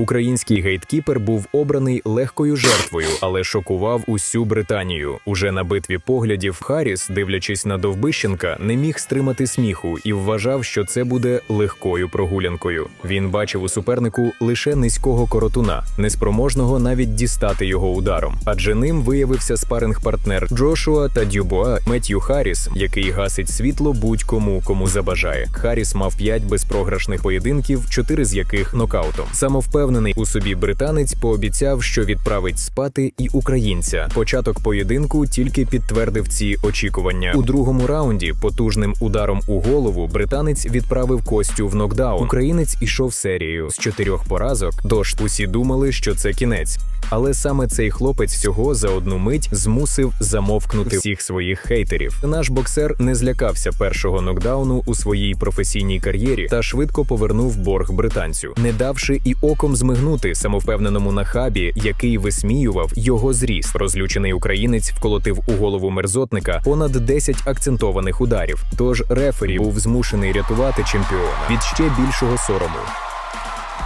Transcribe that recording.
Український гейткіпер був обраний легкою жертвою, але шокував усю Британію. Уже на битві поглядів Харріс, дивлячись на Довбищенка, не міг стримати сміху і вважав, що це буде легкою прогулянкою. Він бачив у супернику лише низького коротуна, неспроможного навіть дістати його ударом. Адже ним виявився спаринг-партнер Джошуа та Дюбуа Меттью Харріс, який гасить світло будь-кому, кому забажає. Харріс мав п'ять безпрограшних поєдинків, чотири з яких нокаутом. Самовпевнений у собі британець пообіцяв, що відправить спати і українця. Початок поєдинку тільки підтвердив ці очікування. У другому раунді потужним ударом у голову британець відправив Костю в нокдаун. Українець ішов серією з чотирьох поразок. Дож усі думали, що це кінець. Але саме цей хлопець всього за одну мить змусив замовкнути всіх своїх хейтерів. Наш боксер не злякався першого нокдауну у своїй професійній кар'єрі та швидко повернув борг британцю, не давши і оком змигнути самовпевненому нахабі, який висміював його зріст. Розлючений українець вколотив у голову мерзотника понад 10 акцентованих ударів. Тож рефері був змушений рятувати чемпіона від ще більшого сорому.